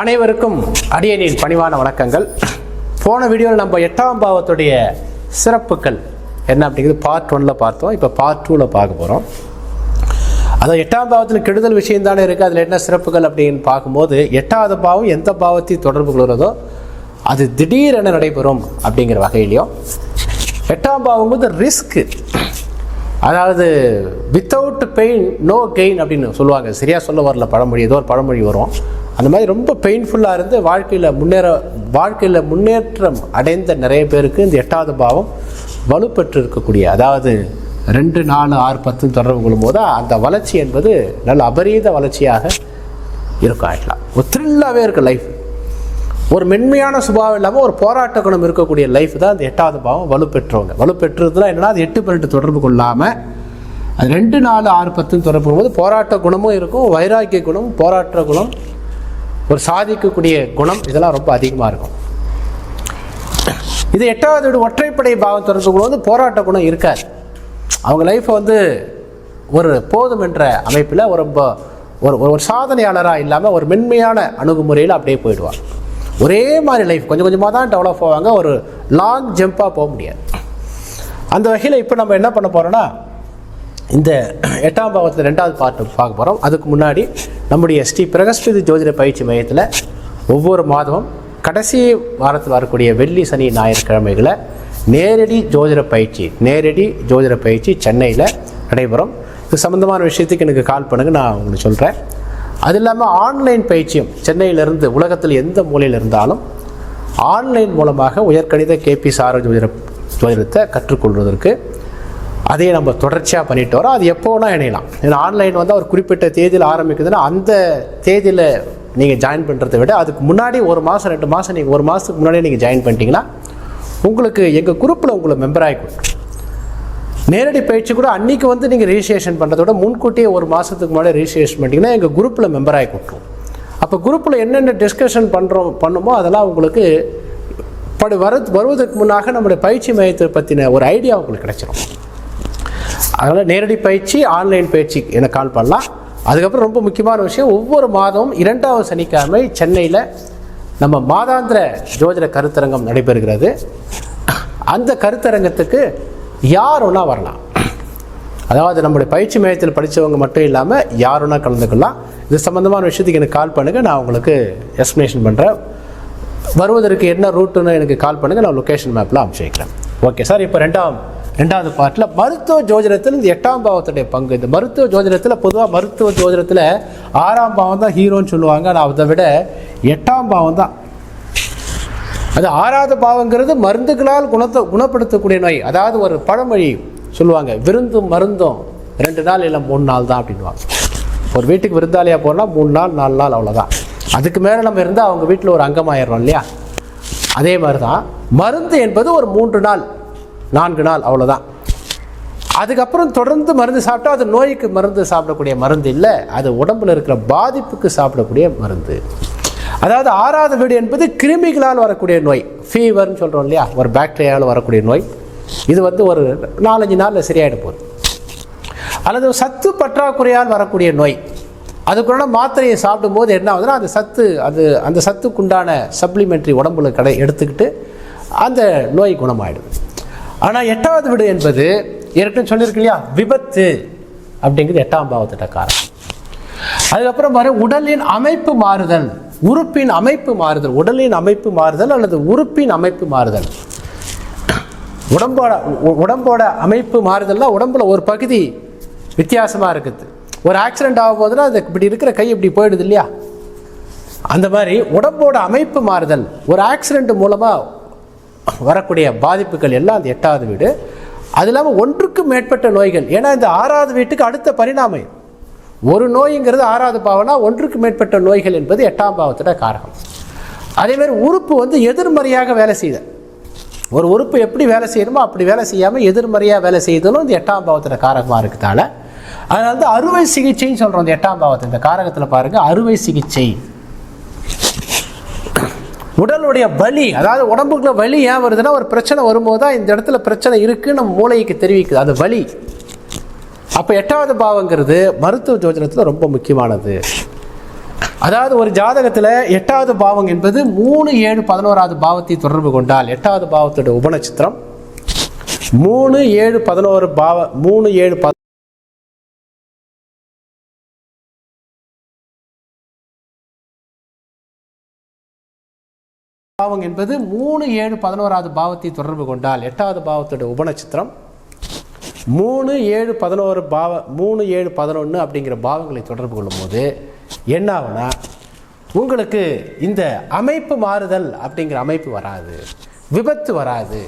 அனைவருக்கும் அடியனின் பணிவான வணக்கங்கள். போன வீடியோவில் நம்ம எட்டாம் பாவத்துடைய சிறப்புகள் என்ன அப்படிங்கிறது பார்ட் ஒன்ல பார்த்தோம். இப்போ பார்ட் டூவில் பார்க்க போகிறோம் அதான் எட்டாம் பாவத்தில் கெடுதல் விஷயம் தானே இருக்குது அதில் என்ன சிறப்புகள் அப்படின்னு பார்க்கும்போது எட்டாவது பாவம் எந்த பாவத்தையும் தொடர்பு கொள்கிறதோ அது திடீரென நடைபெறும் அப்படிங்கிற வகையிலையும் எட்டாம் பாவங்கிறது ரிஸ்க்கு அதாவது வித்தவுட் பெயின் நோ கெயின் அப்படின்னு சொல்லுவாங்க. சரியாக சொல்ல வரல பழமொழி. ஏதோ ஒரு பழமொழி வரும். அந்த மாதிரி ரொம்ப பெயின்ஃபுல்லாக இருந்து வாழ்க்கையில் முன்னேற வாழ்க்கையில் முன்னேற்றம் அடைந்த நிறைய பேருக்கு இந்த எட்டாவது பாவம் வலுப்பெற்று இருக்கக்கூடிய அதாவது ரெண்டு நாலு ஆறு பத்து தொடர்பு கொள்ளும்போது அந்த வளர்ச்சி என்பது நல்ல அபரீத வளர்ச்சியாக இருக்கும் ஆயிடலாம். ஒரு த்ரில்லாகவே இருக்குது லைஃப் ஒரு மென்மையான சுபாவம் இல்லாமல் ஒரு போராட்ட குணம் இருக்கக்கூடிய லைஃப் தான் அந்த எட்டாவது பாவம் வலுப்பெற்றவங்க. வலுப்பெற்றதுலாம் என்னென்னா அது எட்டு பன்னெண்டு தொடர்பு கொள்ளாமல் அது ரெண்டு நாலு ஆறு பத்துன்னு தொடர்பு கொள்ளும்போது போராட்ட குணமும் இருக்கும் வைராக்கிய குணம் போராட்ட குணம் ஒரு சாதிக்கக்கூடிய குணம் இதெல்லாம் ரொம்ப அதிகமாக இருக்கும். இது எட்டாவது வீடு ஒற்றைப்படை பாவம் தொடர்புகளும் வந்து போராட்ட குணம் இருக்காது. அவங்க லைஃப்பை வந்து ஒரு போதும் என்ற அமைப்பில் ஒரு ரொம்ப ஒரு ஒரு சாதனையாளராக இல்லாமல் ஒரு மென்மையான அணுகுமுறையில் அப்படியே போயிடுவார் ஒரே மாதிரி லைஃப் கொஞ்சம் கொஞ்சமாக தான் டெவலப் ஆவாங்க ஒரு லாங் ஜம்ப்பாக போக முடியாது. அந்த வகையில் இப்போ நம்ம என்ன பண்ண போகிறோன்னா இந்த எட்டாம் பாவத்தில் ரெண்டாவது பாட்டு பார்க்க போகிறோம் அதுக்கு முன்னாடி நம்முடைய ஸ்ரீ பிரகஸ்பதி ஜோதிட பயிற்சி மையத்தில் ஒவ்வொரு மாதமும் கடைசி வாரத்தில் வரக்கூடிய வெள்ளி சனி ஞாயிற்றுக்கிழமைகளை நேரடி ஜோதிட பயிற்சி நேரடி ஜோதிட பயிற்சி சென்னையில் நடைபெறும். இது சம்மந்தமான விஷயத்துக்கு எனக்கு கால் பண்ணுங்கள் நான் உங்களுக்கு சொல்கிறேன் அது இல்லாமல் ஆன்லைன் பயிற்சியும் சென்னையிலிருந்து உலகத்தில் எந்த மூலையில் இருந்தாலும் ஆன்லைன் மூலமாக உயர்கணித கேபி சார ஜோதிட ஜோதிடத்தை கற்றுக்கொள்வதற்கு அதே நம்ம தொடர்ச்சியாக பண்ணிட்டு வரோம். அது எப்போ வேணால் இணையலாம். ஏன்னா ஆன்லைன் வந்து அவர் குறிப்பிட்ட தேதியில் ஆரம்பிக்குதுன்னா அந்த தேதியில் நீங்கள் ஜாயின் பண்ணுறதை விட அதுக்கு முன்னாடி ஒரு மாதம் ரெண்டு மாதம் நீங்கள் ஒரு மாதத்துக்கு முன்னாடியே நீங்கள் ஜாயின் பண்ணிட்டீங்கன்னா உங்களுக்கு எங்கள் குரூப்பில் உங்களை மெம்பர் ஆகிக்கணும் நேரடி பயிற்சி கூட அன்றைக்கி வந்து நீங்கள் ரிஜிஸ்ட்ரேஷன் பண்ணுறத விட முன்கூட்டியே ஒரு மாதத்துக்கு முன்னாடி ரிஜிஸ்ட்ரேஷன் பண்ணிட்டீங்கன்னா எங்கள் குரூப்பில் மெம்பர் ஆகி கொடுத்துரும் அப்போ குரூப்பில் என்னென்ன டிஸ்கஷன் பண்ணுறோம் பண்ணுமோ அதெல்லாம் உங்களுக்கு படி வர வருவதற்கு முன்னாக நம்முடைய பயிற்சி மையத்தை பற்றின ஒரு ஐடியா உங்களுக்கு கிடைச்சிடும் அதனால் நேரடி பயிற்சி ஆன்லைன் பயிற்சி எனக்கு கால் பண்ணலாம். அதுக்கப்புறம் ரொம்ப முக்கியமான விஷயம் ஒவ்வொரு மாதமும் இரண்டாவது சனிக்கிழமை சென்னையில் நம்ம மாதாந்திர ஜோதிட கருத்தரங்கம் நடைபெறுகிறது. அந்த கருத்தரங்கத்துக்கு யார் ஒன்றா வரலாம். அதாவது நம்முடைய பயிற்சி மையத்தில் படித்தவங்க மட்டும் இல்லாமல் யார் கலந்துக்கலாம். இது சம்மந்தமான விஷயத்துக்கு எனக்கு கால் பண்ணுங்கள் நான் உங்களுக்கு எக்ஸ்ப்ளனேஷன் பண்ணுறேன் வருவதற்கு என்ன ரூட்டுன்னு எனக்கு கால் பண்ணுங்கள் நான் லொக்கேஷன் மேப்பில் அனுப்பிச்சு வைக்கிறேன். ஓகே சார் இப்போ ரெண்டாம் ரெண்டாவது பாட்டில் மருத்துவ ஜோதிடத்தில் இந்த எட்டாம் பாவத்துடைய பங்கு. இந்த மருத்துவ ஜோதிடத்தில் பொதுவாக மருத்துவ ஜோதிடத்தில் ஆறாம் பாவம் தான் ஹீரோன்னு சொல்லுவாங்க. ஆனால் அதை விட எட்டாம் பாவம் தான். அது ஆறாவது பாவங்கிறது மருந்துகளால் குணத்தை குணப்படுத்தக்கூடிய நோய். அதாவது ஒரு பழமொழி சொல்லுவாங்க விருந்தும் மருந்தும் ரெண்டு நாள் இல்லை மூணு நாள் தான் அப்படின்வாங்க ஒரு வீட்டுக்கு விருந்தாளியாக போனால் மூணு நாள் நாலு நாள் அவ்வளோதான் அதுக்கு மேலே நம்ம இருந்தால் அவங்க வீட்டில் ஒரு அங்கமாயிடுறோம் இல்லையா? அதே மாதிரி தான் மருந்து என்பது ஒரு மூன்று நாள். நான்கு நாள் அவ்வளோதான் அதுக்கப்புறம் தொடர்ந்து மருந்து சாப்பிட்டா அது நோய்க்கு மருந்து சாப்பிடக்கூடிய மருந்து இல்லை அது உடம்புல இருக்கிற பாதிப்புக்கு சாப்பிடக்கூடிய மருந்து. அதாவது ஆறாவது வீடு என்பது கிருமிகளால் வரக்கூடிய நோய். ஃபீவர்னு சொல்கிறோம் இல்லையா? ஒரு பாக்டீரியாவில் வரக்கூடிய நோய். இது வந்து ஒரு நாலஞ்சு நாளில் சரியாயிட போகுது. அல்லது சத்து பற்றாக்குறையால் வரக்கூடிய நோய். அதுக்குள்ள மாத்திரையை சாப்பிடும்போது என்ன ஆகுதுன்னா அந்த சத்து அது அந்த சத்துக்குண்டான சப்ளிமெண்ட்ரி உடம்புல கடை எடுத்துக்கிட்டு அந்த நோய் குணமாயிடும் ஆனால் எட்டாவது வீடு என்பது ஏற்கனவே சொல்லியிருக்கு இல்லையா? விபத்து அப்படிங்கிறது எட்டாம் பாவத்திட்ட காரணம். அதுக்கப்புறம் பாரு உடலின் அமைப்பு மாறுதல் உறுப்பின் அமைப்பு மாறுதல் உடலின் அமைப்பு மாறுதல் அல்லது உறுப்பின் அமைப்பு மாறுதல். உடம்போட உடம்போட அமைப்பு மாறுதல்னா உடம்புல ஒரு பகுதி வித்தியாசமாக இருக்குது. ஒரு ஆக்சிடென்ட் ஆகும் போதுன்னா அது இப்படி இருக்கிற கை இப்படி போயிடுது இல்லையா? அந்த மாதிரி உடம்போட அமைப்பு மாறுதல் ஒரு ஆக்சிடெண்ட் மூலமாக வரக்கூடிய பாதிப்புகள் எல்லாம் அந்த எட்டாவது வீடு. அது இல்லாமல் ஒன்றுக்கும் மேற்பட்ட நோய்கள். ஏன்னா இந்த ஆறாவது வீட்டுக்கு அடுத்த பரிணாமம் ஒரு நோய்ங்கிறது ஆறாவது பாவம்னா ஒன்றுக்கு மேற்பட்ட நோய்கள் என்பது எட்டாம் பாவத்தோட காரகம் அதேமாதிரி உறுப்பு வந்து எதிர்மறையாக வேலை செய்த. ஒரு உறுப்பு எப்படி வேலை செய்யணுமோ அப்படி வேலை செய்யாமல் எதிர்மறையாக வேலை செய்தலும் இந்த எட்டாம் பாவத்தோட காரகமாக இருக்கிறதால. அதனால வந்து அறுவை சிகிச்சைன்னு சொல்கிறோம் இந்த எட்டாம் பாவத்தை. இந்த காரகத்தில் பாருங்கள் அறுவை சிகிச்சை. உடலுடைய வலி அதாவது உடம்புக்குள்ள வலி ஏன் வருதுன்னா ஒரு பிரச்சனை வரும்போது தான் இந்த இடத்துல பிரச்சனை இருக்குன்னு நம்ம மூளைக்கு தெரிவிக்குது. அது வலி. அப்போ எட்டாவது பாவங்கிறது மருத்துவ ஜோஜனத்தில் ரொம்ப முக்கியமானது. அதாவது ஒரு ஜாதகத்தில் எட்டாவது பாவம் என்பது மூணு ஏழு பதினோராவது பாவத்தை தொடர்பு கொண்டால் எட்டாவது பாவத்தோட உபநட்சத்திரம் மூணு ஏழு பதினோரு பாவ மூணு ஏழு பாவம் என்பது மூணு ஏழு பதினோராவது பாவத்தை தொடர்பு கொண்டால் எட்டாவது பாவத்தோட உபநட்சத்திரம். மூணு ஏழு பதினோரு பாவ மூணு ஏழு பதினொன்று அப்படிங்கிற பாவங்களை தொடர்பு கொள்ளும்போது என்ன ஆகுனா உங்களுக்கு இந்த அமைப்பு மாறுதல் அப்படிங்கிற அமைப்பு வராது. விபத்து வராது.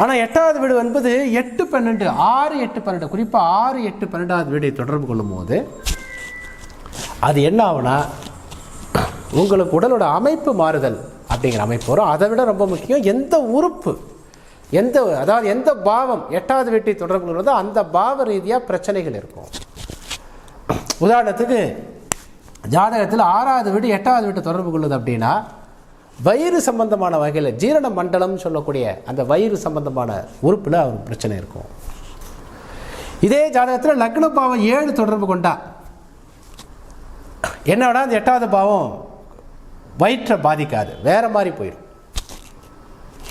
ஆனால் எட்டாவது வீடு என்பது எட்டு பன்னெண்டு ஆறு எட்டு பன்னெண்டு குறிப்பாக ஆறு எட்டு பன்னெண்டாவது வீடை தொடர்பு கொள்ளும்போது அது என்ன ஆகுனா உங்களுக்கு உடலோட அமைப்பு மாறுதல் அப்படிங்கிற அமைப்பு வரும். அதை விட ரொம்ப முக்கியம் எந்த உறுப்பு எந்த அதாவது எந்த பாவம் எட்டாவது வீட்டை தொடர்புங்கிறதோ அந்த பாவ ரீதியாக பிரச்சனைகள் இருக்கும். உதாரணத்துக்கு ஜாதகத்தில் ஆறாவது வீடு எட்டாவது வீட்டை தொடர்பு கொள்ளுது அப்படின்னா வயிறு சம்பந்தமான வகையில் ஜீரண மண்டலம்னு சொல்லக்கூடிய அந்த வயிறு சம்பந்தமான உறுப்பில் அவருக்கு பிரச்சனை இருக்கும். இதே ஜாதகத்தில் லக்ன பாவம் ஏழு தொடர்பு கொண்டா என்னடா அந்த எட்டாவது பாவம் வயிற்றை பாதிக்காது. வேற மாதிரி போயிடும்.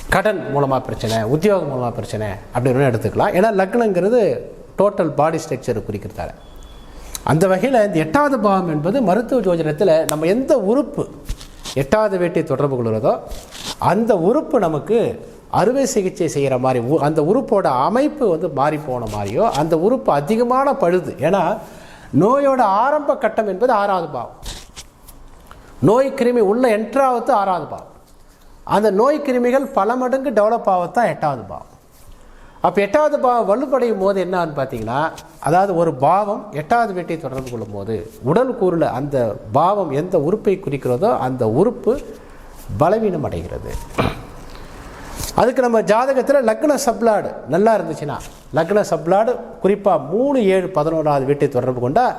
கடன் மூலமாக பிரச்சனை உத்தியோகம் மூலமாக பிரச்சனை அப்படின்னு எடுத்துக்கலாம். ஏன்னா லக்னங்கிறது டோட்டல் பாடி ஸ்ட்ரக்சரை குறிக்கிறதால. அந்த வகையில் இந்த எட்டாவது பாவம் என்பது மருத்துவ ஜோதிடத்தில் நம்ம எந்த உறுப்பு எட்டாவது வேட்டை தொடர்பு கொள்கிறதோ அந்த உறுப்பு நமக்கு அறுவை சிகிச்சை செய்கிற மாதிரி உ- அந்த உறுப்போட அமைப்பு வந்து மாறி போன மாதிரியோ அந்த உறுப்பு அதிகமான பழுது. ஏன்னா நோயோட ஆரம்ப கட்டம் என்பது ஆறாவது பாவம். நோய் கிருமி உள்ளே என்ட்ராவது ஆறாவது பாவம் அந்த நோய் கிருமிகள் பல மடங்கு டெவலப் ஆகத்தான் எட்டாவது பாவம் அப்போ எட்டாவது பாவம் வலுப்படையும் போது என்னன்னு பார்த்தீங்கன்னா அதாவது ஒரு பாவம் எட்டாவது வீட்டை தொடர்பு கொள்ளும் போது உடல் கூறில் அந்த பாவம் எந்த உறுப்பை குறிக்கிறதோ அந்த உறுப்பு பலவீனம் அடைகிறது. அதுக்கு நம்ம ஜாதகத்தில் லக்ன சப்ளாடு நல்லா இருந்துச்சுன்னா லக்ன சப்ளாடு குறிப்பாக மூணு ஏழு பதினோராவது வீட்டை தொடர்பு கொண்டால்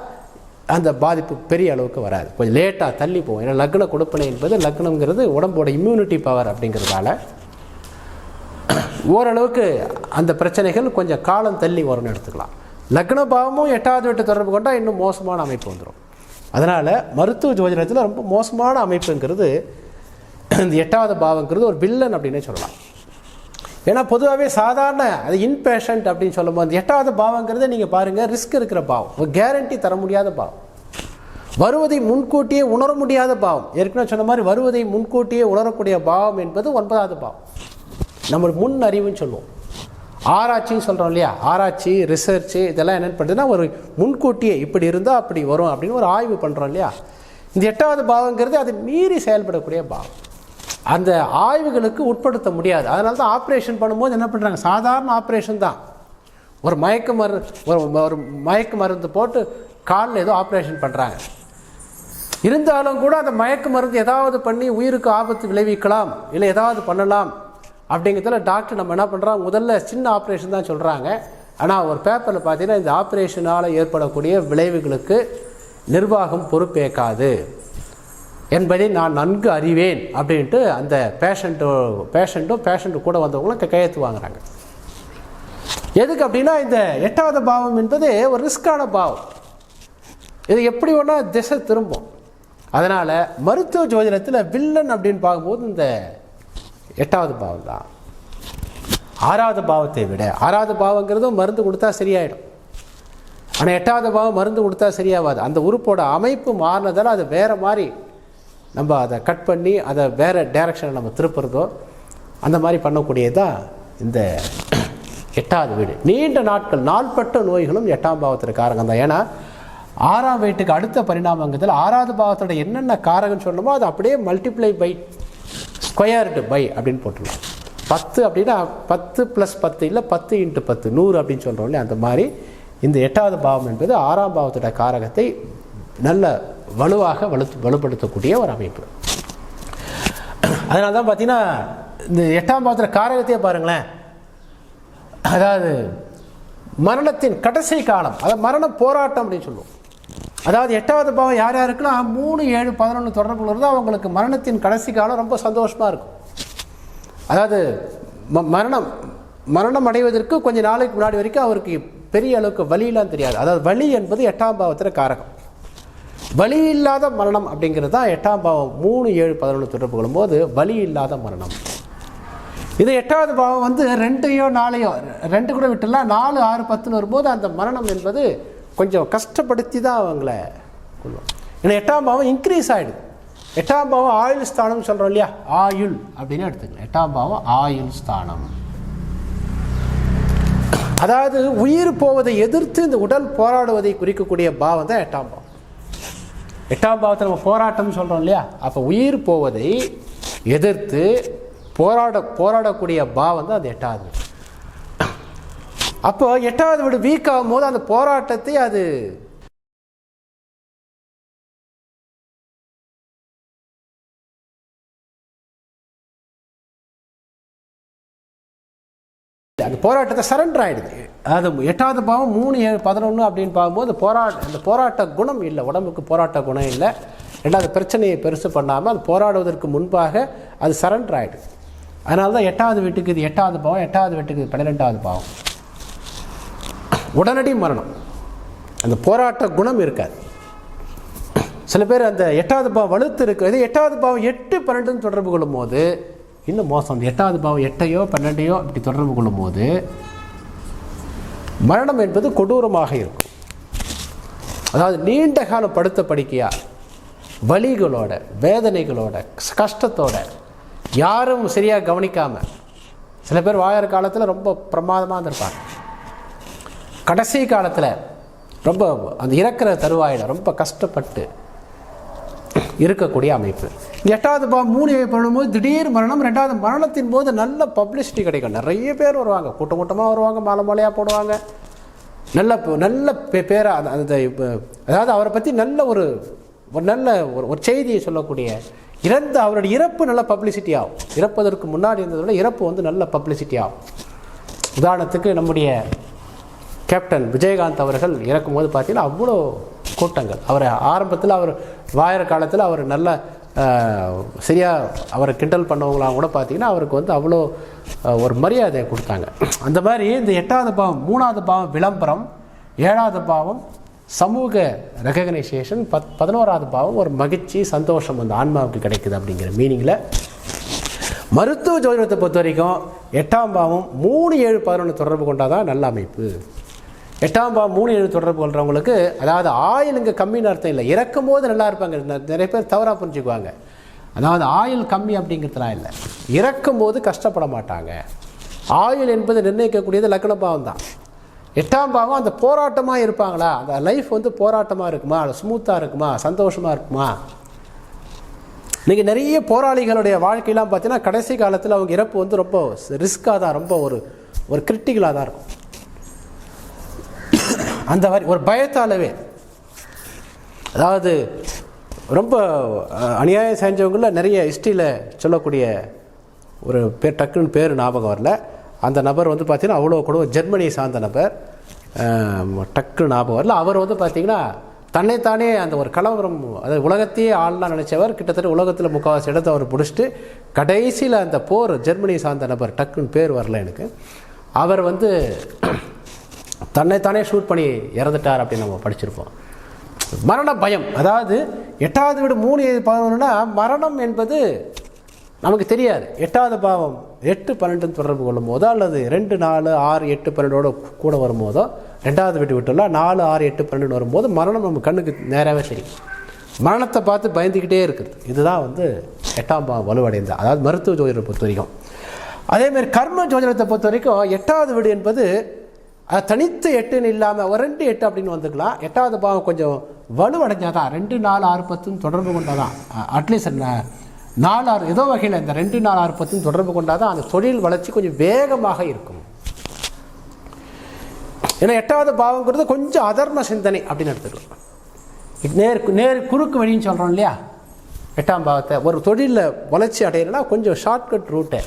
அந்த பாதிப்பு பெரிய அளவுக்கு வராது. கொஞ்சம் லேட்டாக தள்ளி போகும் ஏன்னா லக்ன கொடுப்பனை என்பது லக்னங்கிறது உடம்போட இம்யூனிட்டி பவர் அப்படிங்கிறதால ஓரளவுக்கு அந்த பிரச்சனைகள் கொஞ்சம் காலம் தள்ளி வரும்னு எடுத்துக்கலாம். லக்ன பாவமும் எட்டாவது வீட்டு தொடர்பு கொண்டால் இன்னும் மோசமான அமைப்பு வந்துடும் அதனால் மருத்துவ ஜோதிடத்தில் ரொம்ப மோசமான அமைப்புங்கிறது இந்த எட்டாவது பாவங்கிறது ஒரு வில்லன் அப்படின்னே சொல்லலாம். ஏன்னா பொதுவாகவே சாதாரண அது இன்பேஷண்ட் அப்படின்னு சொல்லும்போது எட்டாவது பாவங்கிறத நீங்கள் பாருங்கள் ரிஸ்க் இருக்கிற பாவம். கேரண்டி தர முடியாத பாவம். வருவதை முன்கூட்டியே உணர முடியாத பாவம். ஏற்கனவே சொன்ன மாதிரி வருவதை முன்கூட்டியே உணரக்கூடிய பாவம் என்பது ஒன்பதாவது பாவம். நம்ம முன் அறிவுன்னு சொல்லுவோம். ஆராய்ச்சின்னு சொல்கிறோம் இல்லையா? ஆராய்ச்சி ரிசர்ச்சு இதெல்லாம் என்னென்னு பண்ணுறதுன்னா ஒரு முன்கூட்டியே இப்படி இருந்தால் அப்படி வரும் அப்படின்னு ஒரு ஆய்வு பண்ணுறோம் இல்லையா? இந்த எட்டாவது பாவங்கிறது அது மீறி செயல்படக்கூடிய பாவம். அந்த ஆய்வுகளுக்கு உட்படுத்த முடியாது. அதனால தான் ஆப்ரேஷன் பண்ணும்போது என்ன பண்ணுறாங்க சாதாரண ஆப்ரேஷன் தான். ஒரு மயக்க மரு ஒரு ஒரு மயக்க மருந்து போட்டு காலில் ஏதோ ஆப்ரேஷன் பண்ணுறாங்க இருந்தாலும் கூட அந்த மயக்க மருந்து ஏதாவது பண்ணி உயிருக்கு ஆபத்து விளைவிக்கலாம் இல்லை ஏதாவது பண்ணலாம் அப்படிங்கிறதுல டாக்டர் நம்ம என்ன பண்ணுறோம் முதல்ல சின்ன ஆப்ரேஷன் தான் சொல்கிறாங்க ஆனால் ஒரு பேப்பரில் பார்த்தீங்கன்னா இந்த ஆப்ரேஷனால் ஏற்படக்கூடிய விளைவுகளுக்கு நிர்வாகம் பொறுப்பேற்காது. என்பதை நான் நன்கு அறிவேன் அப்படின்ட்டு அந்த பேஷண்ட்டோ பேஷண்ட்டும் பேஷண்ட்டு கூட வந்தவங்களும் கையெழுத்து வாங்குறாங்க. எதுக்கு அப்படின்னா இந்த எட்டாவது பாவம் என்பது ஒரு ரிஸ்கான பாவம். இது எப்படி ஒன்றா திசை திரும்பும்? அதனால் மருத்துவ ஜோதிடத்தில் வில்லன் அப்படின்னு பார்க்கும்போது இந்த எட்டாவது பாவம் தான். ஆறாவது பாவத்தை விட ஆறாவது பாவங்கிறதும் மருந்து கொடுத்தா சரியாயிடும். ஆனால் எட்டாவது பாவம் மருந்து கொடுத்தா சரியாகாது அந்த உறுப்போட அமைப்பு மாறினதால் அது வேறு மாதிரி நம்ம அதை கட் பண்ணி அதை வேறு டைரக்ஷனை நம்ம திருப்புறதோ அந்த மாதிரி பண்ணக்கூடியதான் இந்த எட்டாவது வீடு. நீண்ட நாட்கள் நாள்பட்ட நோய்களும் எட்டாம் பாவத்திற்கு காரகம் தான். ஏன்னா ஆறாம் வீட்டுக்கு அடுத்த பரிணாமங்கிறதுல ஆறாவது பாவத்தோட என்னென்ன காரகம்னு சொல்லணுமோ அது அப்படியே மல்டிப்ளை பை ஸ்கொயர்டு பை அப்படின்னு போட்டுருவோம். பத்து அப்படின்னா பத்து ப்ளஸ் பத்து இல்லை பத்து இன்ட்டு பத்து நூறு அப்படின்னு சொல்கிறோம் இல்லையா? அந்த மாதிரி இந்த எட்டாவது பாவம் என்பது ஆறாம் பாவத்தோட காரகத்தை நல்ல வலுவாக வலு வலுப்படுத்தக்கூடிய ஒரு அமைப்பு. அதனால தான் பார்த்தீங்கன்னா இந்த எட்டாம் பாத்திர காரகத்தையே பாருங்களேன். அதாவது மரணத்தின் கடைசி காலம் அதாவது மரண போராட்டம் அப்படின்னு சொல்லுவோம். அதாவது எட்டாவது பாவம் யார் யாருக்குன்னா மூணு ஏழு பதினொன்று தொடர்பு இருந்தால் அவங்களுக்கு மரணத்தின் கடைசி காலம் ரொம்ப சந்தோஷமாக இருக்கும். அதாவது ம- மரணம் மரணம் அடைவதற்கு கொஞ்சம் நாளைக்கு முன்னாடி வரைக்கும் அவருக்கு பெரிய அளவுக்கு வலியெல்லாம் தெரியாது. அதாவது வலி என்பது எட்டாம் பாவத்தில் காரகம். வலி இல்லாத மரணம் அப்படிங்கிறது தான் எட்டாம் பாவம் மூணு ஏழு பதினொன்று தொடர்பு கொள்ளும்போது வலி இல்லாத மரணம். இது எட்டாவது பாவம் வந்து ரெண்டையோ நாளையோ ரெண்டு கூட விட்டுலாம் நாலு ஆறு பத்துன்னு வரும்போது அந்த மரணம் என்பது கொஞ்சம் கஷ்டப்படுத்தி தான் அவங்கள கொள்ளும். ஏன்னா எட்டாம் பாவம் இன்க்ரீஸ் ஆகிடுது எட்டாம் பாவம் ஆயுள் ஸ்தானம் சொல்கிறோம் இல்லையா? ஆயுள் அப்படின்னு எடுத்துக்கலாம். எட்டாம் பாவம் ஆயுள் ஸ்தானம். அதாவது உயிர் போவதை எதிர்த்து இந்த உடல் போராடுவதை குறிக்கக்கூடிய பாவம் தான் எட்டாம் பாவம். எட்டாம் பாவத்தை நம்ம போராட்டம்னு சொல்கிறோம் இல்லையா? அப்போ உயிர் போவதை எதிர்த்து போராட போராடக்கூடிய பாவம் தான் அது எட்டாவது வீடு. அப்போ எட்டாவது வீடு வீக் ஆகும் போது அந்த போராட்டத்தை அது அந்த போராட்டத்தை சரண்டர் ஆயிடுது. அது எட்டாவது பாவம் மூணு ஏழு பதினொன்று அப்படின்னு பார்க்கும்போது போராட்ட அந்த போராட்ட குணம் இல்லை. உடம்புக்கு போராட்ட குணம் இல்லை. ரெண்டாவது பிரச்சனையை பெருசு பண்ணாமல் அது போராடுவதற்கு முன்பாக அது சரண்டர் ஆகிடுது அதனால தான் எட்டாவது வீட்டுக்கு இது எட்டாவது பாவம் எட்டாவது வீட்டுக்கு இது பன்னிரெண்டாவது பாவம். உடனடி மரணம். அந்த போராட்ட குணம் இருக்காது. சில பேர் அந்த எட்டாவது பாவம் வலுத்து இருக்கிறது எட்டாவது பாவம் எட்டு பன்னெண்டுன்னு தொடர்பு கொள்ளும் போது இன்னும் மோசம். அந்த எட்டாவது பாவம் எட்டையோ பன்னெண்டையோ அப்படி தொடர்பு கொள்ளும் போது மரணம் என்பது கொடூரமாக இருக்கும். அதாவது நீண்ட காலம் படுத்த படுக்கையா வலிகளோட வேதனைகளோட கஷ்டத்தோட யாரும் சரியாக கவனிக்காமல் சில பேர் வாழற காலத்தில் ரொம்ப பிரமாதமாக இருந்திருப்பாங்க. கடைசி காலத்தில் ரொம்ப அந்த இறக்குற தருவாயில் ரொம்ப கஷ்டப்பட்டு இருக்கக்கூடிய அமைப்பு. எட்டாவது பா மூணு பண்ணும்போது திடீர் மரணம் ரெண்டாவது மரணத்தின் போது நல்ல பப்ளிசிட்டி கிடைக்கும். நிறைய பேர் வருவாங்க. கூட்டம் கூட்டமாக வருவாங்க. மாலை மாலையாக போடுவாங்க. நல்ல நல்ல பே பேரா அந்த- அந்த அதாவது அவரை பற்றி நல்ல ஒரு ஒரு நல்ல ஒரு ஒரு செய்தியை சொல்லக்கூடிய இறந்த அவருடைய இறப்பு நல்ல பப்ளிசிட்டி ஆகும். இறப்பதற்கு முன்னாடி இருந்ததை விட இறப்பு வந்து நல்ல பப்ளிசிட்டி ஆகும். உதாரணத்துக்கு நம்முடைய கேப்டன் விஜயகாந்த் அவர்கள் இறக்கும்போது பார்த்தீங்கன்னா அவ்வளோ கூட்டங்கள். அவர் ஆரம்பத்தில் அவர் வாயிற காலத்தில் அவர் நல்ல சரியாக அவரை கிண்டல் பண்ணவங்களாம் கூட பார்த்தீங்கன்னா அவருக்கு வந்து அவ்வளோ ஒரு மரியாதையை கொடுத்தாங்க. அந்த மாதிரி இந்த எட்டாவது பாவம் மூணாவது பாவம் விளம்பரம் ஏழாவது பாவம் சமூக ரெகக்னைசேஷன் பத் பதினோராவது பாவம் ஒரு மகிழ்ச்சி சந்தோஷம் அந்த ஆன்மாவுக்கு கிடைக்குது அப்படிங்கிற மீனிங்கில் மருத்துவ ஜோதிடத்தை பொறுத்த வரைக்கும் எட்டாம் பாவம் மூணு ஏழு பதினொன்று தொடர்பு கொண்டாதான் நல்ல அமைப்பு. எட்டாம் பாவம் மூணு ஏழு தொடர்பு கொள்றவங்களுக்கு அதாவது ஆயில் இங்கே கம்மின்னு அர்த்தம் இல்லை. இறக்கும் போது நல்லா இருப்பாங்க. நிறைய பேர் தவறாக புரிஞ்சுக்குவாங்க. அதாவது ஆயுள் கம்மி அப்படிங்கிறதுலாம் இல்லை. இறக்கும் போது கஷ்டப்பட மாட்டாங்க. ஆயுள் என்பது நிர்ணயிக்கக்கூடியது லக்ன பாவம் தான். எட்டாம் பாவம் அந்த போராட்டமாக இருப்பாங்களா? அந்த லைஃப் வந்து போராட்டமாக இருக்குமா? ஸ்மூத்தாக இருக்குமா? சந்தோஷமாக இருக்குமா? இன்றைக்கி நிறைய போராளிகளுடைய வாழ்க்கையெல்லாம் பார்த்தீங்கன்னா கடைசி காலத்தில் அவங்க இறப்பு வந்து ரொம்ப ரிஸ்க்காக தான் ரொம்ப ஒரு ஒரு கிரிட்டிக்கலாக தான் இருக்கும். அந்த மாதிரி ஒரு பயத்தாலவே. அதாவது ரொம்ப அநியாயம் செஞ்சவங்கள நிறைய ஹிஸ்ட்ரியில் சொல்லக்கூடிய ஒரு பேர் டக்குன்னு பேர் ஞாபகம் வரல. அந்த நபர் வந்து பார்த்திங்கன்னா அவ்வளோ கூட ஜெர்மனியை சார்ந்த நபர். டக்குன்னு ஞாபகம் வரல. அவர் வந்து பார்த்தீங்கன்னா தன்னைத்தானே அந்த ஒரு கலவரம் அதாவது உலகத்தையே ஆளலாம் நினச்சவர். கிட்டத்தட்ட உலகத்தில் முக்கால்வாசி இடத்தை அவர் பிடிச்சிட்டு கடைசியில் அந்த போர் ஜெர்மனியை சார்ந்த நபர் டக்குன்னு பேர் வரல எனக்கு. அவர் வந்து தன்னைத்தானே ஷூட் பண்ணி இறந்துட்டார் அப்படின்னு நம்ம படிச்சிருப்போம். மரண பயம். அதாவது எட்டாவது வீடு மூணு பதினொன்றுனா மரணம் என்பது நமக்கு தெரியாது. எட்டாவது பாவம் எட்டு பன்னெண்டுன்னு தொடர்பு கொள்ளும் போதோ அல்லது ரெண்டு நாலு ஆறு எட்டு பன்னெண்டோட கூட வரும்போதோ ரெண்டாவது வீட்டு விட்டுலாம் நாலு ஆறு எட்டு பன்னெண்டு வரும்போது மரணம் நம்ம கண்ணுக்கு நேராகவே தெரியும். மரணத்தை பார்த்து பயந்துக்கிட்டே இருக்குது. இதுதான் வந்து எட்டாம் பாவம் வலுவடைந்த அதாவது மருத்துவ ஜோதிடரை பொறுத்த வரைக்கும். அதேமாதிரி கர்ம ஜோதிடத்தை பொறுத்த வரைக்கும் எட்டாவது வீடு என்பது அது தனித்து எட்டுன்னு இல்லாமல் ஒரு ரெண்டு எட்டு அப்படின்னு வந்துக்கலாம். எட்டாவது பாவம் கொஞ்சம் வலுவடைஞ்சால் தான் ரெண்டு நாலு ஆறு பத்துன்னு தொடர்பு கொண்டாதான். அட்லீஸ்ட் நாலு ஆறு ஏதோ வகையில் இந்த ரெண்டு நாலு ஆறு பத்துன்னு தொடர்பு கொண்டாதான் அந்த தொழில் வளர்ச்சி கொஞ்சம் வேகமாக இருக்கும். ஏன்னா எட்டாவது பாவங்கிறது கொஞ்சம் அதர்ம சிந்தனை அப்படின்னு எடுத்துக்கலாம். நேர் நேர் குறுக்கு வழின்னு சொல்கிறோம் இல்லையா? எட்டாம் பாவத்தை ஒரு தொழிலில் வளர்ச்சி அடையணும்னா கொஞ்சம் ஷார்ட்கட் ரூட்டை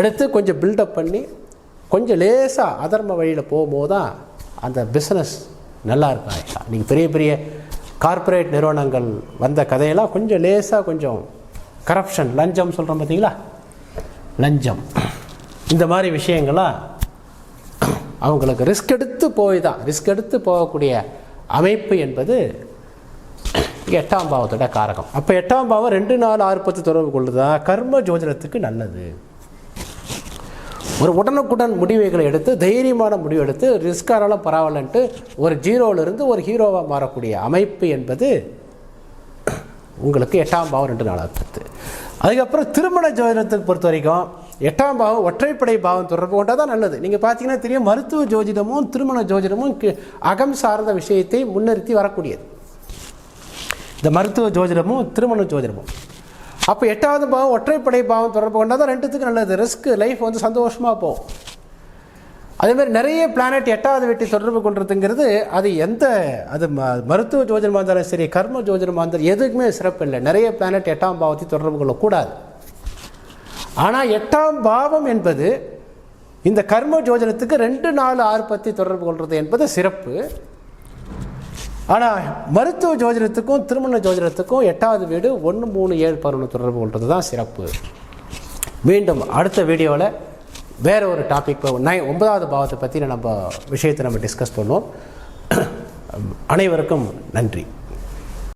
எடுத்து கொஞ்சம் பில்டப் பண்ணி கொஞ்சம் லேசாக அதர்ம வழியில் போகும்போது தான் அந்த பிஸ்னஸ் நல்லா இருக்கும் நீங்கள் பெரிய பெரிய கார்ப்பரேட் நிறுவனங்கள் வந்த கதையெல்லாம் கொஞ்சம் லேசாக கொஞ்சம் கரப்ஷன் லஞ்சம் சொல்கிறோம் பார்த்தீங்களா லஞ்சம். இந்த மாதிரி விஷயங்கள்லாம் அவங்களுக்கு ரிஸ்க் எடுத்து போய் தான் ரிஸ்க் எடுத்து போகக்கூடிய அமைப்பு என்பது எட்டாம் பாவத்தோட காரகம். அப்போ எட்டாம் பாவம் ரெண்டு நாள் ஆறு பத்து தொடர்பு கொள்ளுதா? கர்ம ஜோஜனத்துக்கு நல்லது. ஒரு உடனுக்குடன் முடிவுகளை எடுத்து தைரியமான முடிவு எடுத்து ரிஸ்காராலும் பரவாயில்லன்ட்டு ஒரு ஜீரோவிலிருந்து ஒரு ஹீரோவாக மாறக்கூடிய அமைப்பு என்பது உங்களுக்கு எட்டாம் பாவம் ரெண்டு நாளாக பத்து அதுக்கப்புறம் திருமண ஜோதிடத்துக்கு பொறுத்த வரைக்கும் எட்டாம் பாவம் ஒற்றைப்படை பாவம் தொடர்பு கொண்டால் தான் நல்லது. நீங்கள் பார்த்தீங்கன்னா தெரியும் மருத்துவ ஜோதிடமும் திருமண ஜோதிடமும் அகம் சார்ந்த விஷயத்தை முன்னிறுத்தி வரக்கூடியது. இந்த மருத்துவ ஜோதிடமும் திருமண ஜோதிடமும். அப்போ எட்டாவது பாவம் ஒற்றைப்படை பாவம் தொடர்பு கொண்டால் தான் ரெண்டுத்துக்கும் நல்லது. ரிஸ்க் லைஃப் வந்து சந்தோஷமாக போகும். அதேமாதிரி நிறைய பிளானட் எட்டாவது வெட்டி தொடர்பு கொண்டதுங்கிறது அது எந்த அது ம மருத்துவ ஜோஜனமாக இருந்தாலும் சரி கர்ம ஜோஜனமாக இருந்தாலும் எதுக்குமே சிறப்பு இல்லை. நிறைய பிளானட் எட்டாம் பாவத்தை தொடர்பு கொள்ளக்கூடாது. ஆனால் எட்டாம் பாவம் என்பது இந்த கர்ம ஜோஜனத்துக்கு ரெண்டு நாலு ஆறு பத்தி தொடர்பு கொள்வது என்பது சிறப்பு. ஆனால் மருத்துவ ஜோதிடத்துக்கும் திருமண ஜோதிடத்துக்கும் எட்டாவது வீடு ஒன்று மூணு ஏழு பதினொன்று தொடர்பு கொள்வது தான் சிறப்பு. மீண்டும் அடுத்த வீடியோவில் வேற ஒரு டாபிக் நை ஒன்பதாவது பாவத்தை பற்றி நம்ம விஷயத்தை நம்ம டிஸ்கஸ் பண்ணுவோம். அனைவருக்கும் நன்றி.